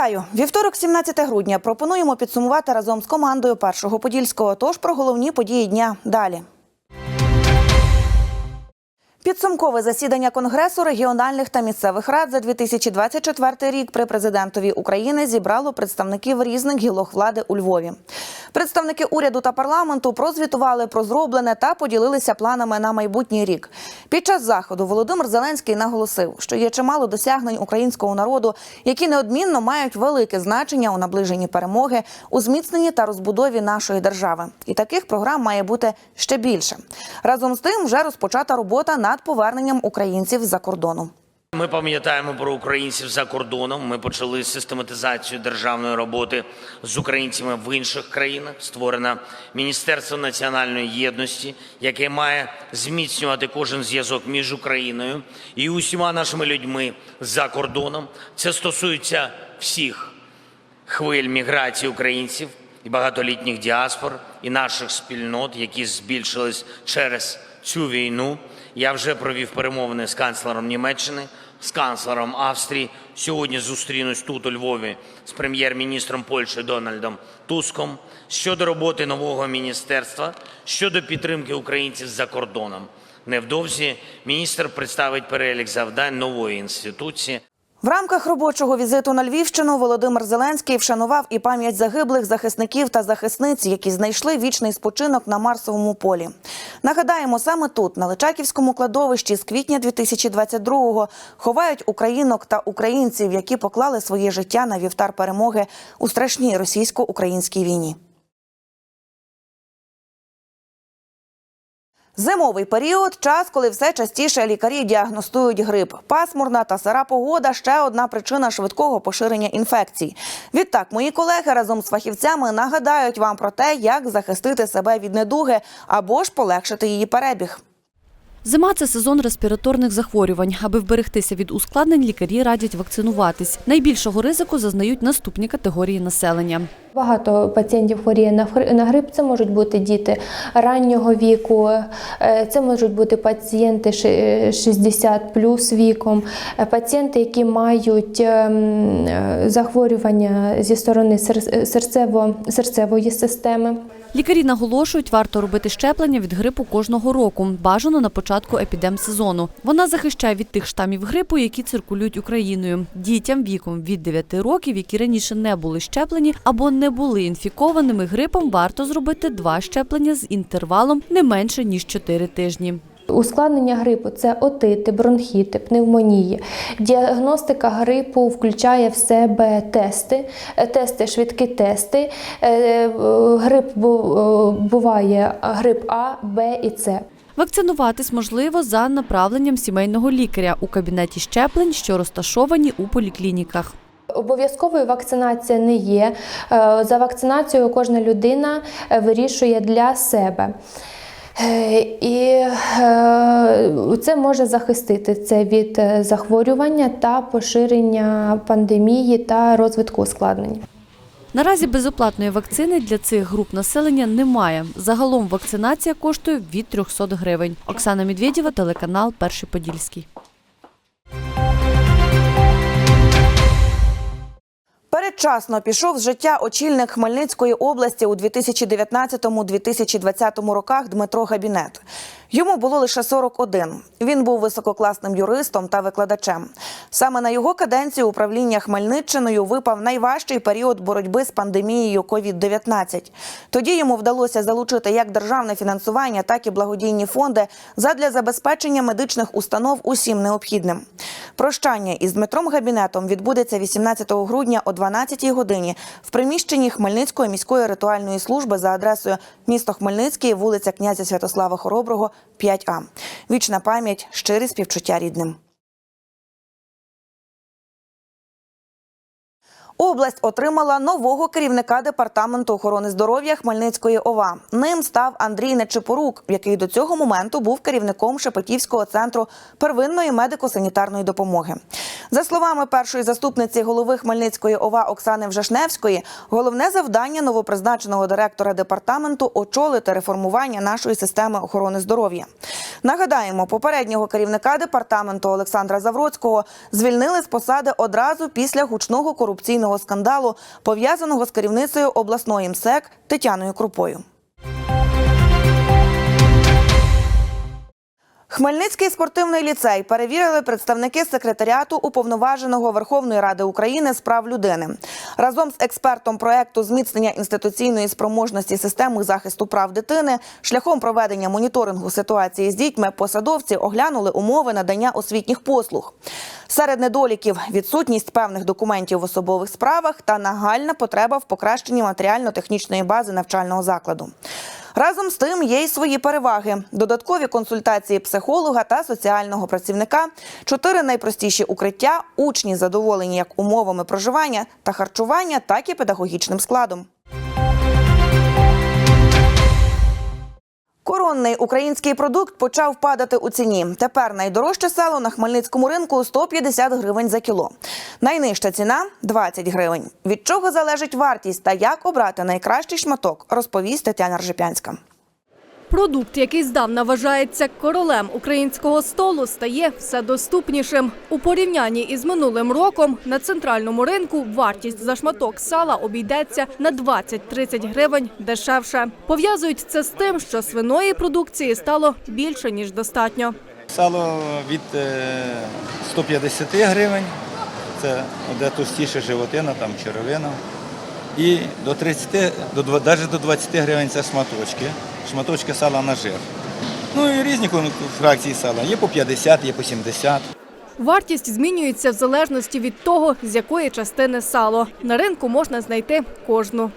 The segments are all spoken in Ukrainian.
Вітаю! Вівторок, 17 грудня. Пропонуємо підсумувати разом з командою першого подільського. Тож про головні події дня далі. Підсумкове засідання Конгресу регіональних та місцевих рад за 2024 рік при президентові України зібрало представників різних гілок влади у Львові. Представники уряду та парламенту прозвітували про зроблене та поділилися планами на майбутній рік. Під час заходу Володимир Зеленський наголосив, що є чимало досягнень українського народу, які неодмінно мають велике значення у наближенні перемоги, у зміцненні та розбудові нашої держави. І таких програм має бути ще більше. Разом з тим вже розпочата робота над поверненням українців з-за кордону. Ми пам'ятаємо про українців за кордоном. Ми почали систематизацію державної роботи з українцями в інших країнах. Створено Міністерство національної єдності, яке має зміцнювати кожен зв'язок між Україною і усіма нашими людьми за кордоном. Це стосується всіх хвиль міграції українців і багатолітніх діаспор, і наших спільнот, які збільшились через цю війну. Я вже провів перемовини з канцлером Німеччини, з канцлером Австрії. Сьогодні зустрінусь тут у Львові з прем'єр-міністром Польщі Дональдом Туском щодо роботи нового міністерства, щодо підтримки українців за кордоном. Невдовзі міністр представить перелік завдань нової інституції. В рамках робочого візиту на Львівщину Володимир Зеленський вшанував і пам'ять загиблих захисників та захисниць, які знайшли вічний спочинок на Марсовому полі. Нагадаємо, саме тут, на Личаківському кладовищі, з квітня 2022-го ховають українок та українців, які поклали своє життя на вівтар перемоги у страшній російсько-українській війні. Зимовий період час, коли все частіше лікарі діагностують грип. Пасмурна та сира погода ще одна причина швидкого поширення інфекцій. Відтак, мої колеги разом з фахівцями нагадають вам про те, як захистити себе від недуги або ж полегшити її перебіг. Зима це сезон респіраторних захворювань. Аби вберегтися від ускладнень, лікарі радять вакцинуватись. Найбільшого ризику зазнають наступні категорії населення. Багато пацієнтів хворіє на грип. Це можуть бути діти раннього віку, е, це можуть бути пацієнти ши- 60 плюс віком, е, пацієнти, які мають ем, е, захворювання зі сторони серцево, серцевої системи. Лікарі наголошують, варто робити щеплення від грипу кожного року, бажано на початку епідемсезону. Вона захищає від тих штамів грипу, які циркулюють Україною. Дітям віком від 9 років, які раніше не були щеплені або не були інфікованими грипом, варто зробити два щеплення з інтервалом не менше ніж 4 тижні. Ускладнення грипу це отити, бронхіти, пневмонії. Діагностика грипу включає в себе тести, е, тести, швидкі тести. Е, е, Грип бу- буває грип А, Б і С. Вакцинуватись можливо за направленням сімейного лікаря у кабінеті щеплень, що розташовані у поліклініках. Обов'язковою вакцинація не є. Е, За вакцинацією кожна людина е, вирішує для себе. Е, І це може захистити це від захворювання та поширення пандемії та розвитку ускладнень. Наразі безоплатної вакцини для цих груп населення немає. Загалом вакцинація коштує від 300 гривень. Оксана Медведєва, телеканал Перший Подільський. Передчасно пішов з життя очільник Хмельницької області у 2019-2020 роках Дмитро Габінет. Йому було лише 41. Він був висококласним юристом та викладачем. Саме на його каденцію управління Хмельниччиною випав найважчий період боротьби з пандемією COVID-19. Тоді йому вдалося залучити як державне фінансування, так і благодійні фонди задля забезпечення медичних установ усім необхідним. Прощання із Дмитром Габінетом відбудеться 18 грудня о 12 годині в приміщенні Хмельницької міської ритуальної служби за адресою місто Хмельницький, вулиця князя Святослава Хороброго, 5А. Вічна пам'ять, щире співчуття рідним. Область отримала нового керівника департаменту охорони здоров'я Хмельницької ОВА. Ним став Андрій Нечипорук, який до цього моменту був керівником Шепетівського центру первинної медико-санітарної допомоги. За словами першої заступниці голови Хмельницької ОВА Оксани Вжешневської, головне завдання новопризначеного директора департаменту очолити реформування нашої системи охорони здоров'я. Нагадаємо, попереднього керівника департаменту Олександра Завроцького звільнили з посади одразу після гучного корупційного корупційного скандалу, пов'язаного з керівницею обласної МСЕК Тетяною Крупою. Хмельницький спортивний ліцей перевірили представники секретаріату уповноваженого Верховної Ради України з прав людини. Разом з експертом проекту зміцнення інституційної спроможності системи захисту прав дитини шляхом проведення моніторингу ситуації з дітьми посадовці оглянули умови надання освітніх послуг. Серед недоліків відсутність певних документів в особових справах та нагальна потреба в покращенні матеріально-технічної бази навчального закладу. Разом з тим є й свої переваги: додаткові консультації психолога та соціального працівника, чотири найпростіші укриття, учні задоволені як умовами проживання та харчування, так і педагогічним складом. Коронний український продукт почав падати у ціні. Тепер найдорожче сало на Хмельницькому ринку 150 гривень за кіло. Найнижча ціна 20 гривень. Від чого залежить вартість та як обрати найкращий шматок, розповість Тетяна Ржепянська. Продукт, який здавна вважається королем українського столу, стає все доступнішим. У порівнянні із минулим роком на центральному ринку вартість за шматок сала обійдеться на 20-30 гривень дешевше. Пов'язують це з тим, що свиної продукції стало більше ніж достатньо. Сало від е, 150 гривень, це де товстіша животина, там черевина. І до 30, до, навіть до 20 гривень це шматочки. Шматочки сала на жир. Ну і різні фракції сала. Є по 50, є по 70. Вартість змінюється в залежності від того, з якої частини сало. На ринку можна знайти кожну.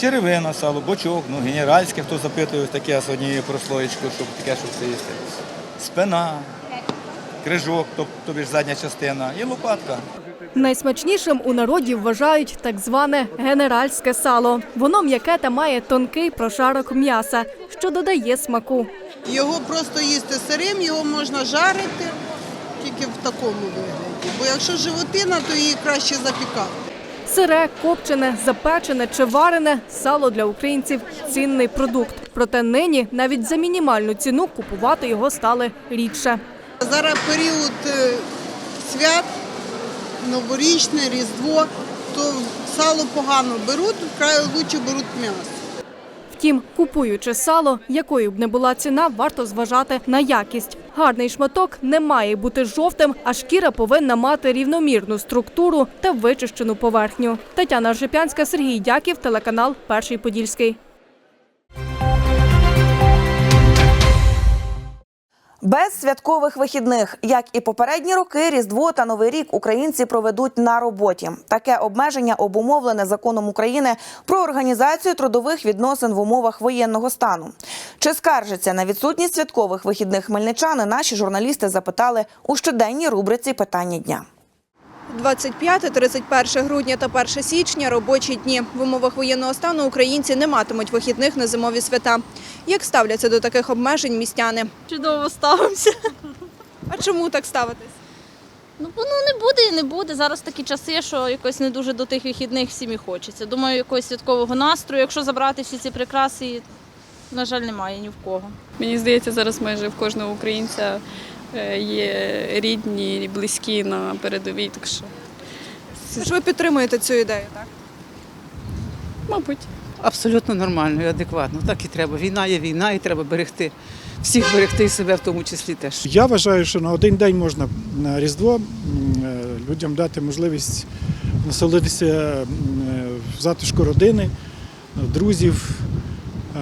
Черевина, сало, бочок, ну генеральське, хто запитує, ось таке з однією прослоєчкою, щоб таке, щоб все їсти. Спина, крижок, тоб- тобі ж задня частина, і лопатка. Найсмачнішим у народі вважають так зване генеральське сало. Воно м'яке та має тонкий прошарок м'яса, що додає смаку. Його просто їсти сирим, його можна жарити тільки в такому вигляді. Бо якщо животина, то її краще запікати. Сире, копчене, запечене чи варене сало для українців цінний продукт. Проте нині навіть за мінімальну ціну купувати його стали рідше. Зараз період е, свят, новорічне, Різдво, то сало погано беруть, вкрай лучше беруть м'ясо. Втім, купуючи сало, якою б не була ціна, варто зважати на якість. Гарний шматок не має бути жовтим, а шкіра повинна мати рівномірну структуру та вичищену поверхню. Тетяна Жипянська, Сергій Дяків, телеканал Перший Подільський. Без святкових вихідних, як і попередні роки, Різдво та Новий рік українці проведуть на роботі. Таке обмеження обумовлене законом України про організацію трудових відносин в умовах воєнного стану. Чи скаржаться на відсутність святкових вихідних хмельничани? Наші журналісти запитали у щоденній рубриці питання дня. 25, 31 грудня та 1 січня – робочі дні. В умовах воєнного стану українці не матимуть вихідних на зимові свята. Як ставляться до таких обмежень містяни? Чудово ставимося. А чому так ставитись? Ну, воно не буде і не буде. Зараз такі часи, що якось не дуже до тих вихідних всім і хочеться. Думаю, якогось святкового настрою, якщо забрати всі ці прикраси, на жаль, немає ні в кого. Мені здається, зараз майже в кожного українця е, є рідні, близькі на передовій, так що, Тож ви підтримуєте цю ідею, так? мабуть. Абсолютно нормально і адекватно. Так і треба. Війна є війна, і треба берегти всіх берегти і себе в тому числі теж. Я вважаю, що на один день можна на Різдво е, людям дати можливість насолодитися е, в затишку родини, друзів,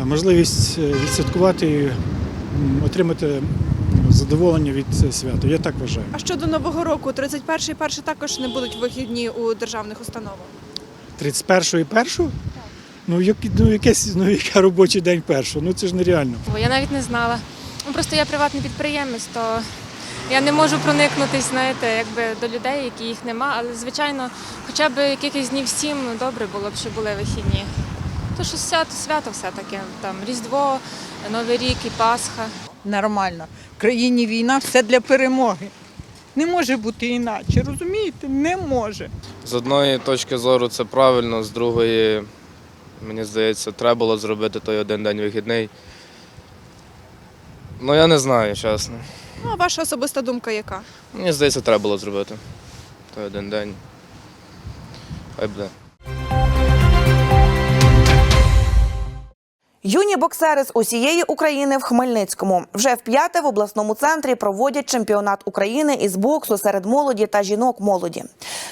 е, можливість відсвяткувати, і, отримати задоволення від свята. Я так вважаю. А щодо Нового року, 31 і 1 також не будуть вихідні у державних установах. 31-го і 1-го? Ну, як, ну, якесь, ну, яке робочий день першого? Ну це ж нереально. Бо я навіть не знала. Ну, Просто я приватний підприємець, то я не можу проникнутись, знаєте, якби до людей, які їх нема. Але звичайно, хоча б якихось днів сім ну, добре було б, щоб були вихідні. То що свято, свято все таке. Там Різдво, Новий рік і Пасха. Нормально. В країні війна все для перемоги. Не може бути іначе, розумієте? Не може. З одної точки зору це правильно, з другої, мені здається, треба було зробити той один день вихідний. Ну я не знаю, чесно. Ну, а ваша особиста думка яка? Мені здається, треба було зробити той один день. хай буде. Юні боксери з усієї України в Хмельницькому вже вп'яте в обласному центрі проводять чемпіонат України із боксу серед молоді та жінок молоді.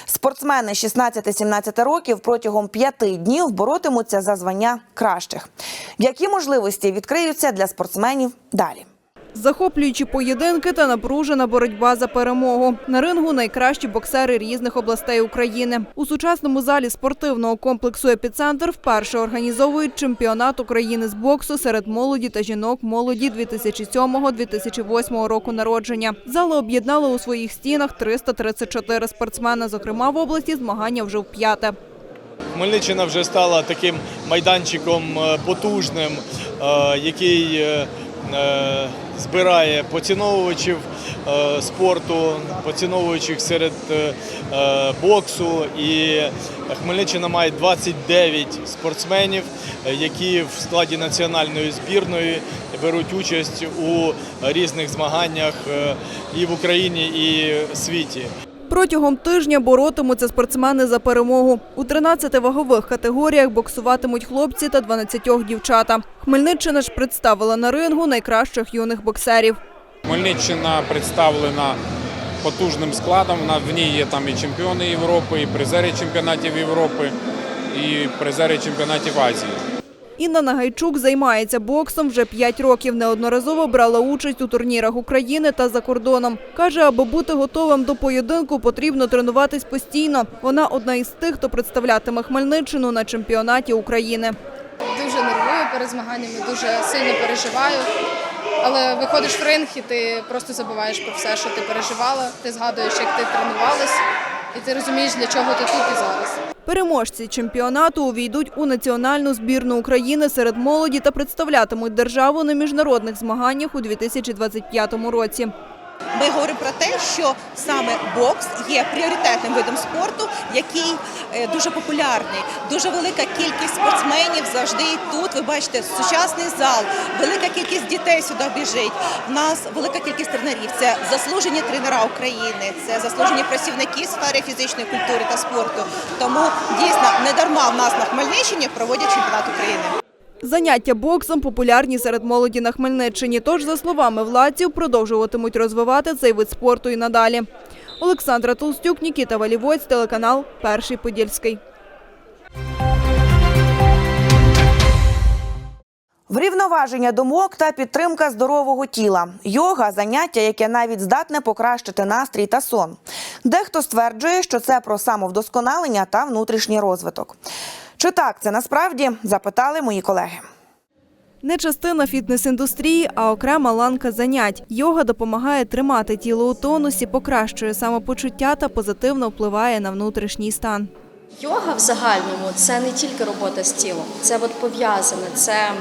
Спортсмени 16-17 років протягом п'яти днів боротимуться за звання кращих. Які можливості відкриються для спортсменів далі? Захоплюючі поєдинки та напружена боротьба за перемогу. На рингу найкращі боксери різних областей України. У сучасному залі спортивного комплексу Епіцентр вперше організовують чемпіонат України з боксу серед молоді та жінок молоді 2007-2008 року народження. Зали об'єднали у своїх стінах 334 спортсмени. Зокрема, в області змагання вже вп'яте. Хмельниччина вже стала таким майданчиком е, потужним, е, який е, збирає поціновувачів е, спорту, поціновуючих серед е, е, боксу. І Хмельниччина має 29 спортсменів, е, які в складі національної збірної беруть участь у різних змаганнях е, і в Україні, і в світі. Протягом тижня боротимуться спортсмени за перемогу. У 13 вагових категоріях боксуватимуть хлопці та 12 дівчата. Хмельниччина ж представила на рингу найкращих юних боксерів. Хмельниччина представлена потужним складом. В ній є там і чемпіони Європи, і призери чемпіонатів Європи, і призери чемпіонатів Азії. Інна Нагайчук займається боксом вже 5 років. Неодноразово брала участь у турнірах України та за кордоном. Каже, аби бути готовим до поєдинку, потрібно тренуватись постійно. Вона одна із тих, хто представлятиме Хмельниччину на чемпіонаті України. Дуже нервую перед змаганнями, дуже сильно переживаю. Але виходиш в ринг і ти просто забуваєш про все, що ти переживала. Ти згадуєш, як ти тренувалась, і ти розумієш, для чого ти тут і зараз. Переможці чемпіонату увійдуть у національну збірну України серед молоді та представлятимуть державу на міжнародних змаганнях у 2025 році. Ми говоримо про те, що саме бокс є пріоритетним видом спорту, який е, дуже популярний. Дуже велика кількість спортсменів завжди тут. Ви бачите, сучасний зал, велика кількість дітей сюди біжить. У нас велика кількість тренерів. Це заслужені тренера України, це заслужені працівники сфери фізичної культури та спорту. Тому дійсно не дарма в нас на Хмельниччині проводять чемпіонат України. Заняття боксом популярні серед молоді на Хмельниччині. Тож, за словами владців, продовжуватимуть розвивати цей вид спорту і надалі. Олександра Толстюк, Нікіта Валівоць, телеканал Перший Подільський. Врівноваження думок та підтримка здорового тіла. Йога заняття, яке навіть здатне покращити настрій та сон. Дехто стверджує, що це про самовдосконалення та внутрішній розвиток. Чи так це насправді запитали мої колеги. Не частина фітнес-індустрії, а окрема ланка занять. Йога допомагає тримати тіло у тонусі, покращує самопочуття та позитивно впливає на внутрішній стан. Йога в загальному це не тільки робота з тілом, це от пов'язане, це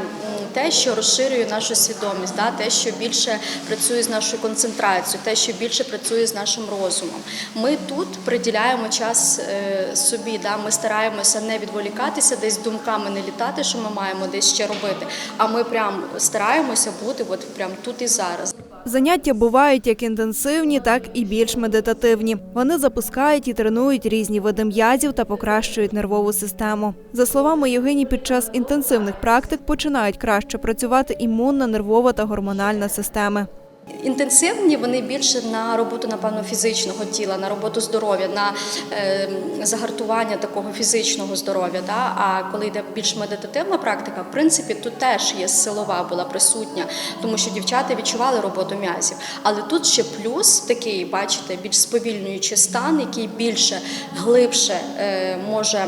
те, що розширює нашу свідомість, да, те, що більше працює з нашою концентрацією, те, що більше працює з нашим розумом. Ми тут приділяємо час е, собі, да, ми стараємося не відволікатися, десь думками не літати, що ми маємо десь ще робити. А ми прям стараємося бути от прям тут і зараз. Заняття бувають як інтенсивні, так і більш медитативні. Вони запускають і тренують різні види м'язів та покращують нервову систему. За словами Євгені, під час інтенсивних практик починають краще працювати імунна, нервова та гормональна системи. Інтенсивні вони більше на роботу, напевно, фізичного тіла, на роботу здоров'я, на е, загартування такого фізичного здоров'я. Да? А коли йде більш медитативна практика, в принципі, тут теж є силова була присутня, тому що дівчата відчували роботу м'язів. Але тут ще плюс такий, бачите, більш сповільнюючий стан, який більше глибше е, може.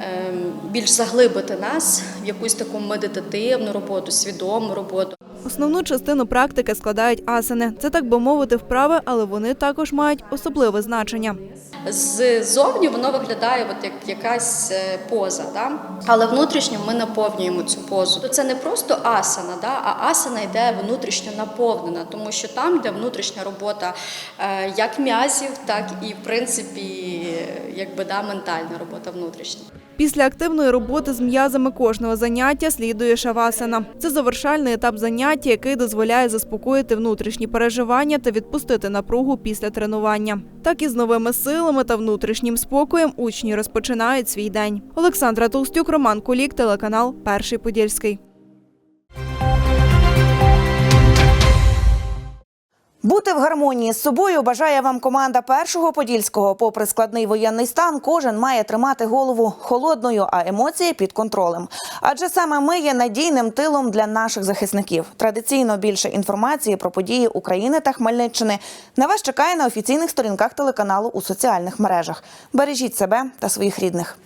е, Більш заглибити нас в якусь таку медитативну роботу, свідому роботу. Основну частину практики складають асани. Це так би мовити вправи, але вони також мають особливе значення. Ззовні воно виглядає от як якась е, поза, да? але внутрішньо ми наповнюємо цю позу. То це не просто асана, да? а асана йде внутрішньо наповнена, тому що там йде внутрішня робота е, як м'язів, так і в принципі якби да, ментальна робота внутрішня. Після активної роботи з м'язами кожного заняття слідує шавасана. Це завершальний етап заняття, який дозволяє заспокоїти внутрішні переживання та відпустити напругу після тренування. Так і з новими силами та внутрішнім спокоєм учні розпочинають свій день. Олександра Толстюк, Роман Кулік, телеканал Перший Подільський. Бути в гармонії з собою бажає вам команда першого подільського. Попри складний воєнний стан, кожен має тримати голову холодною, а емоції під контролем. Адже саме ми є надійним тилом для наших захисників. Традиційно більше інформації про події України та Хмельниччини на вас чекає на офіційних сторінках телеканалу у соціальних мережах. Бережіть себе та своїх рідних.